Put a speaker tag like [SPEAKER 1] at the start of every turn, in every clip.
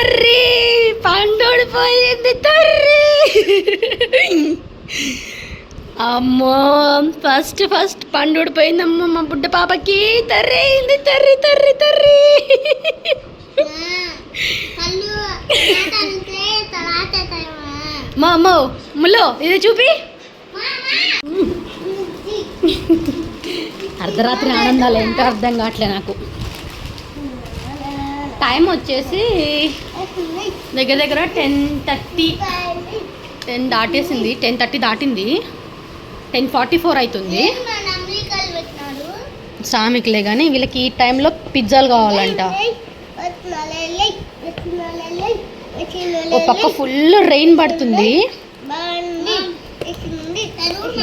[SPEAKER 1] తర్రి! పండుడు పోయింది తర్రి! అమ్మో first first పండుడు పోయిందమ్మా మా బుడ్డ పాపకి. తర్రి అయింది తర్రి తర్రి తర్రి. మా అమ్మో ముల్లో ఇది చూపి. అర్ధరాత్రి ఆనందాలు ఏంటో అర్థం కావట్లే నాకు. టైం వచ్చేసి దగ్గర దగ్గర టెన్ థర్టీ టెన్ దాటేసింది టెన్ థర్టీ దాటింది. టెన్ ఫార్టీ ఫోర్ అవుతుంది సామికులే కానీ వీళ్ళకి ఈ టైంలో పిజ్జాలు కావాలంట. ఓ పక్క ఫుల్ రెయిన్ పడుతుంది.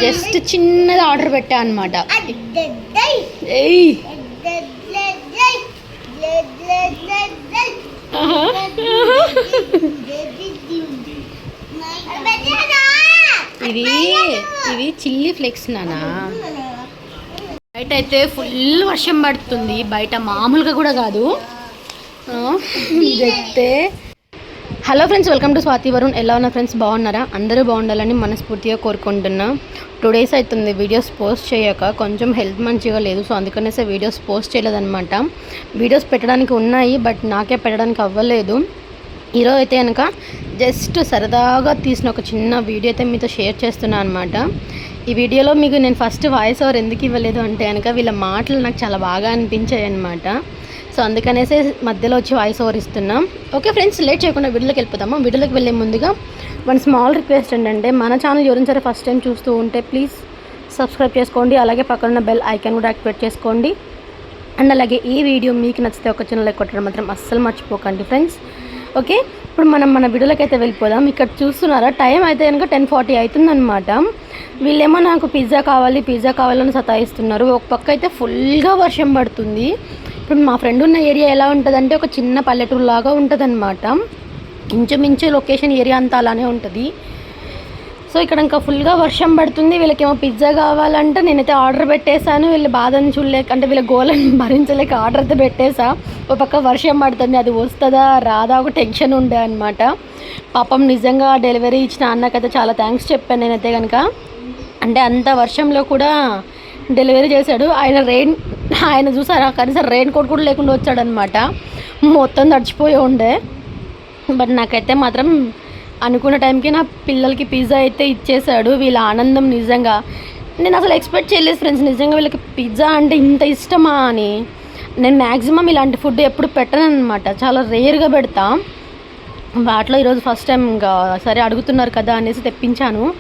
[SPEAKER 1] జస్ట్ చిన్నది ఆర్డర్ పెట్టా అనమాట ఏయ్. ఇది ఇది చిల్లీ ఫ్లేక్స్ నానా. బయట అయితే ఫుల్ వర్షం పడుతుంది. బయట మామూలుగా కూడా కాదు. ఆ, ఇదైతే hello friends welcome to Swathi Varun. ఎలా ఉన్నా ఫ్రెండ్స్? బాగున్నారా? అందరూ బాగుండాలని మనస్ఫూర్తిగా కోరుకుంటున్నా. టూ డేస్ అవుతుంది వీడియోస్ పోస్ట్ చేయక కొంచెం హెల్త్ మంచిగా లేదు సో అందుకనేసే వీడియోస్ పోస్ట్ చేయలేదన్నమాట. వీడియోస్ పెట్టడానికి ఉన్నాయి బట్ నాకే పెట్టడానికి అవ్వలేదు. ఈరోజు అయితే కనుక జస్ట్ సరదాగా తీసిన ఒక చిన్న వీడియో అయితే మీతో షేర్ చేస్తున్నాను అనమాట ఈ వీడియోలో మీకు నేను ఫస్ట్ వాయిస్ ఓవర్ ఎందుకు ఇవ్వలేదు అంటే కనుక వీళ్ళ మాటలు నాకు చాలా బాగా అనిపించాయి అనమాట సో అందుకనేసి మధ్యలో వచ్చి వాయిస్ ఓవర్ ఇస్తున్నాం. ఓకే ఫ్రెండ్స్ లేట్ చేయకుండా వీడియోకి వెళ్ళిపోతాము వీడియోకి వెళ్ళే ముందుగా వన్ స్మాల్ రిక్వెస్ట్ ఏంటంటే మన ఛానల్ ఎవరైనా సరే ఫస్ట్ టైం చూస్తూ ఉంటే ప్లీజ్ సబ్స్క్రైబ్ చేసుకోండి. అలాగే పక్కన ఉన్న బెల్ ఐకాన్ కూడా యాక్టివేట్ చేసుకోండి. అండ్ అలాగే ఈ వీడియో మీకు నచ్చితే ఒక చిన్న లైక్ కొట్టడం మాత్రం అస్సలు మర్చిపోకండి ఫ్రెండ్స్ ఓకే ఇప్పుడు మనం మన వీడియోలోకి అయితే వెళ్ళిపోదాం. ఇక్కడ చూస్తున్నారా? టైం అయితే కనుక టెన్ ఫార్టీ అవుతుందన్నమాట. వీళ్ళేమో నాకు పిజ్జా కావాలి పిజ్జా కావాలని సతాయిస్తున్నారు. ఒక పక్క అయితే ఫుల్గా వర్షం పడుతుంది. ఇప్పుడు మా ఫ్రెండ్ ఉన్న ఏరియా ఎలా ఉంటుందంటే ఒక చిన్న పల్లెటూరు లాగా ఉంటుందన్నమాట. ఇంచుమించు లొకేషన్ ఏరియా అంతా అలానే ఉంటుంది. సో ఇక్కడ ఇంకా ఫుల్గా వర్షం పడుతుంది. వీళ్ళకేమో పిజ్జా కావాలంటే నేనైతే ఆర్డర్ పెట్టేశాను. వీళ్ళు బాధను చూడలేక అంటే వీళ్ళ గోలను భరించలేక ఆర్డర్ అయితే పెట్టేసా ఒక పక్క వర్షం పడుతుంది. అది వస్తుందా రాదా ఒక టెన్షన్ ఉండే అనమాట పాపం నిజంగా డెలివరీ ఇచ్చిన అన్నకైతే చాలా థ్యాంక్స్ చెప్పాను నేనైతే కనుక అంటే అంత వర్షంలో కూడా డెలివరీ చేశాడు. ఆయన రెయిన్ ఆయన చూసారా? కనీసం రెయిన్ కోట్ కూడా లేకుండా వచ్చాడనమాట. మొత్తం తడిచిపోయి ఉండే. బట్ నాకైతే మాత్రం అనుకున్న టైంకి నా పిల్లలకి పిజ్జా అయితే ఇచ్చేసాడు వీళ్ళ ఆనందం నిజంగా. నేను అసలు ఎక్స్పెక్ట్ చేయలేదు ఫ్రెండ్స్ నిజంగా వీళ్ళకి పిజ్జా అంటే ఇంత ఇష్టమా అని. నేను మ్యాక్సిమం ఇలాంటి ఫుడ్ ఎప్పుడు పెట్టను అనమాట చాలా రేర్గా పెడతా. వాటిలో ఈరోజు ఫస్ట్ టైం ఇంకా సరే అడుగుతున్నారు కదా అనేసి తెప్పించాను.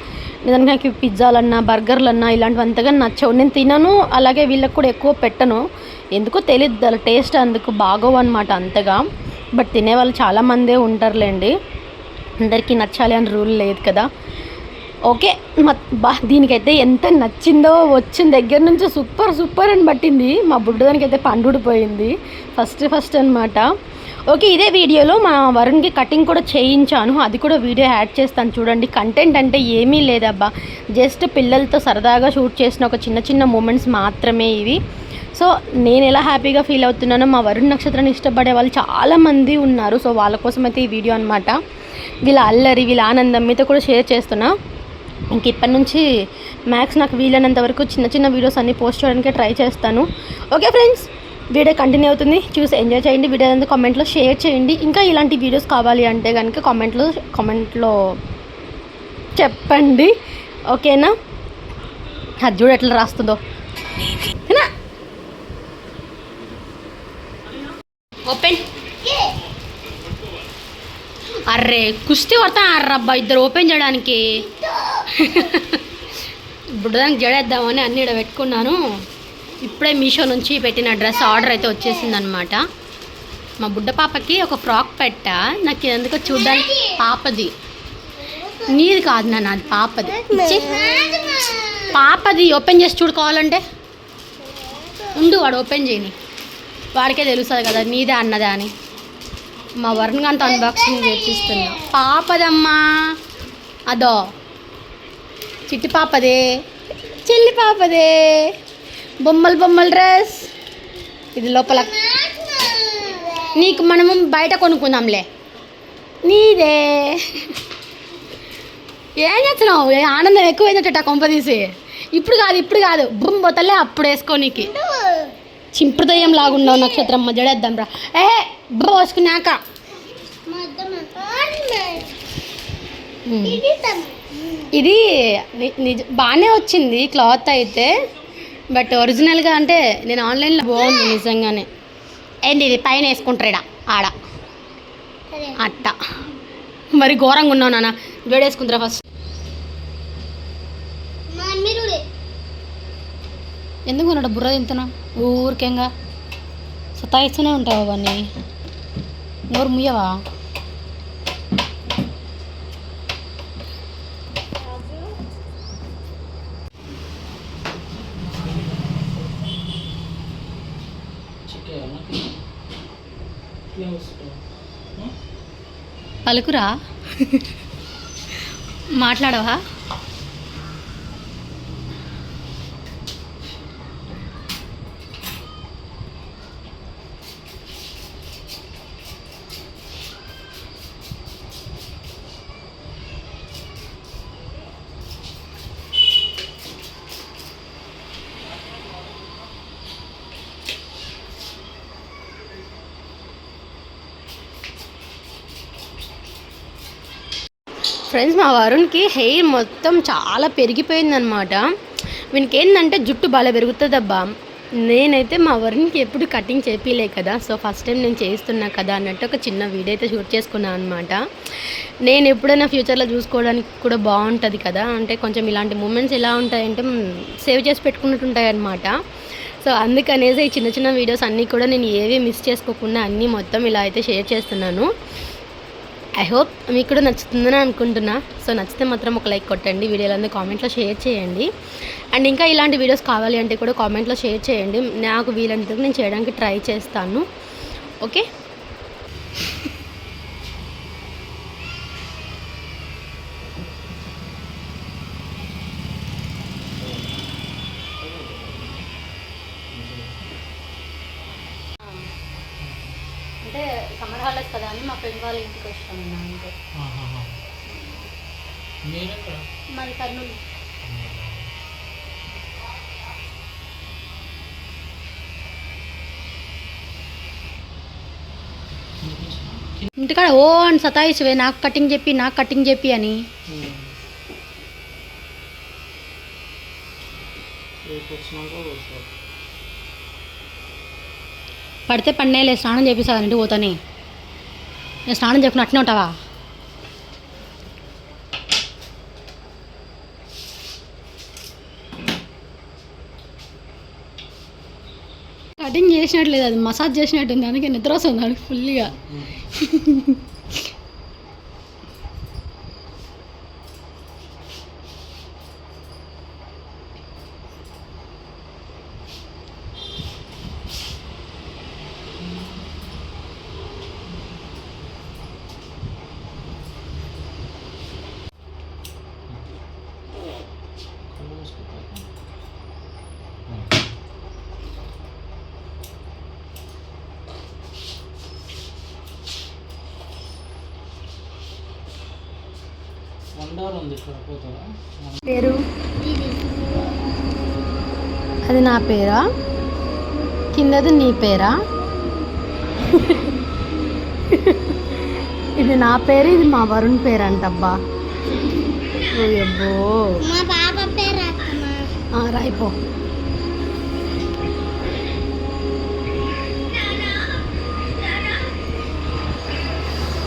[SPEAKER 1] నిజంగా నాకు పిజ్జాలన్నా బర్గర్లన్నా ఇలాంటివి అంతగా నచ్చవు. నేను తినను అలాగే వీళ్ళకి కూడా ఎక్కువ పెట్టను. ఎందుకో తెలియదు అలా టేస్ట్ అందుకు బాగోవు అనమాట అంతగా. బట్ తినేవాళ్ళు చాలామందే ఉంటారులేండి. అందరికీ నచ్చాలి అని రూల్ లేదు కదా. ఓకే మా బా దీనికైతే ఎంత నచ్చిందో వచ్చిన దగ్గర నుంచి సూపర్ సూపర్ అని పట్టింది. మా బుడ్డదానికి అయితే పండుడిపోయింది ఫస్ట్ ఫస్ట్ అనమాట ఓకే ఇదే వీడియోలో మా వరుణ్కి కటింగ్ కూడా చేయించాను. అది కూడా వీడియో యాడ్ చేస్తాను చూడండి. కంటెంట్ అంటే ఏమీ లేదబ్బా. జస్ట్ పిల్లలతో సరదాగా షూట్ చేసిన ఒక చిన్న చిన్న మూమెంట్స్ మాత్రమే ఇవి. సో నేను ఎలా హ్యాపీగా ఫీల్ అవుతున్నానో మా వరుణ్ నక్షత్రాన్ని ఇష్టపడే వాళ్ళు చాలామంది ఉన్నారు. సో వాళ్ళ కోసం అయితే ఈ వీడియో అనమాట వీళ్ళ అల్లరి వీళ్ళ ఆనందం మీతో కూడా షేర్ చేస్తున్నా. ఇంక ఇప్పటి నుంచి మ్యాక్స్ నాకు వీలైనంత వరకు చిన్న చిన్న వీడియోస్ అన్నీ పోస్ట్ చేయడానికి ట్రై చేస్తాను. ఓకే ఫ్రెండ్స్ వీడియో కంటిన్యూ అవుతుంది. చూసి ఎంజాయ్ చేయండి. వీడియో అంతా కామెంట్లో షేర్ చేయండి. ఇంకా ఇలాంటి వీడియోస్ కావాలి అంటే కనుక కామెంట్లో కామెంట్లో చెప్పండి. ఓకేనా అది చూడు ఎట్లా రాస్తుందో. ఏనా? ఓపెన్ అర్రే కుస్తీ కొడతా అర్రబ్బా ఇద్దరు ఓపెన్ చేయడానికి. బుడ్డదానికి జడేద్దామని అన్నీ ఇక్కడ పెట్టుకున్నాను. ఇప్పుడే మీషో నుంచి పెట్టిన డ్రెస్ ఆర్డర్ అయితే వచ్చేసిందనమాట మా బుడ్డ పాపకి ఒక ఫ్రాక్ పెట్టా. నాకు ఎందుకో చూడడానికి పాపది. నీది కాదు నాన్న అది పాపది. పాపది ఓపెన్ చేసి చూడుకోవాలంటే ఉండు వాడు ఓపెన్ చేయని. వాడికే తెలుస్తుంది కదా నీదే అన్నదా అని. మా వరుణ్ గంట అన్బాక్సింగ్ చేపిస్తున్నా. పాపదమ్మా. అదో. చిట్టి పాపదే. చెల్లి పాపదే. బొమ్మలు బొమ్మల డ్రెస్. ఇది లోపల. నీకు మనము బయట కొనుక్కుందాంలే. నీదే. ఏం చేస్తున్నావు? ఆనందం ఎక్కువైందట కొంప తీసి. ఇప్పుడు కాదు ఇప్పుడు కాదు. బుమ్ బొతలే అప్పుడు వేసుకోనీకి చింపృదయం లాగున్నావు నక్షత్రం జడేద్దాం రా. ఏ బుమ్మ వేసుకున్నాక.
[SPEAKER 2] ఇది
[SPEAKER 1] నిజ బాగానే వచ్చింది క్లాత్ అయితే. బట్ ఒరిజినల్గా అంటే నేను ఆన్లైన్లో బాగుంది నిజంగానే. ఏంటి ఇది? పైన వేసుకుంటారా ఆడ. అట్ట. మరి ఘోరంగా ఉన్నావు నాన్న. వేడేసుకుంటారా ఫస్ట్. ఎందుకు ఉన్నాడు? బుర్ర తింటున్నా? ఊరికేంగా? సతాయిస్తూనే ఉంటావు అవన్నీ నోరు ముయ్యవా పలుకురా. మాట్లాడవా? ఫ్రెండ్స్ మా వరుణ్కి హెయిర్ మొత్తం చాలా పెరిగిపోయిందనమాట వీనికి ఏంటంటే జుట్టు బాగా పెరుగుతుందబ్బా. నేనైతే మా వరుణ్కి ఎప్పుడు కటింగ్ చేపిలే కదా సో ఫస్ట్ టైం నేను చేస్తున్నా కదా అన్నట్టు ఒక చిన్న వీడియో అయితే షూట్ చేసుకున్నాను అనమాట నేను ఎప్పుడైనా ఫ్యూచర్లో చూసుకోవడానికి కూడా బాగుంటుంది కదా అంటే కొంచెం ఇలాంటి మూమెంట్స్ ఎలా ఉంటాయంటే సేవ్ చేసి పెట్టుకున్నట్టు ఉంటాయి అనమాట సో అందుకనేసి ఈ చిన్న చిన్న వీడియోస్ అన్నీ కూడా నేను ఏవి మిస్ చేసుకోకుండా అన్నీ మొత్తం ఇలా అయితే షేర్ చేస్తున్నాను. ఐ హోప్ మీకు కూడా నచ్చుతుందని అనుకుంటున్నా. సో నచ్చితే మాత్రం ఒక లైక్ కొట్టండి. వీడియోలందరూ కామెంట్లో షేర్ చేయండి. అండ్ ఇంకా ఇలాంటి వీడియోస్ కావాలి అంటే కూడా కామెంట్లో షేర్ చేయండి. నాకు వీలంతకు నేను చేయడానికి ట్రై చేస్తాను. ఓకే హాలిడేస్ కదా అని మా ఫ్రెండ్ వాళ్ళ ఇంటికి వచ్చాను అంటే మాది కర్నూలు. ఇంటికాడ ఓ అని సతాయిస్తువే నాకు కటింగ్ చెప్పి నాకు కటింగ్ చెప్పి అని. పడితే పన్నేలే స్నానం చేపిస్తాను ఇంటికి పోతానే. నేను స్నానం చేయకుండా అట్నే ఉంటావా? కటింగ్ చేసినట్లేదు అది మసాజ్ చేసినట్టుంది అందుకే నిద్ర వస్తుంది ఫుల్గా పేరు?
[SPEAKER 2] ఇది.
[SPEAKER 1] అది నా పేరా? కిందది నీ పేరా? ఇది నా పేరు ఇది మా వరుణ్ పేరు అంటబ్బా ఆ, రాయిపో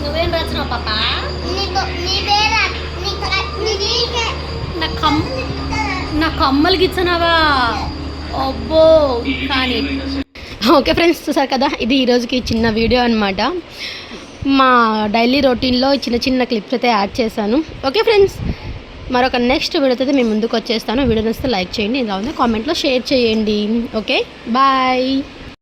[SPEAKER 1] నువ్వేం రచన పాప?
[SPEAKER 2] నీ పేరు అత్త- నీకు అత్త- నీది
[SPEAKER 1] నా కమ్ నా కమ్మలకి ఇచ్చినావా అబ్బో కానీ. ఓకే ఫ్రెండ్స్ చూసారు కదా? ఇది ఈరోజుకి చిన్న వీడియో అనమాట మా డైలీ రొటీన్లో చిన్న చిన్న క్లిప్స్ అయితే యాడ్ చేశాను. ఓకే ఫ్రెండ్స్ మరొక నెక్స్ట్ వీడియోతో అయితే మేము ముందుకు వచ్చేస్తాను. వీడియో నచ్చితే లైక్ చేయండి ఇలా ఉంది కామెంట్లో షేర్ చేయండి. Okay bye.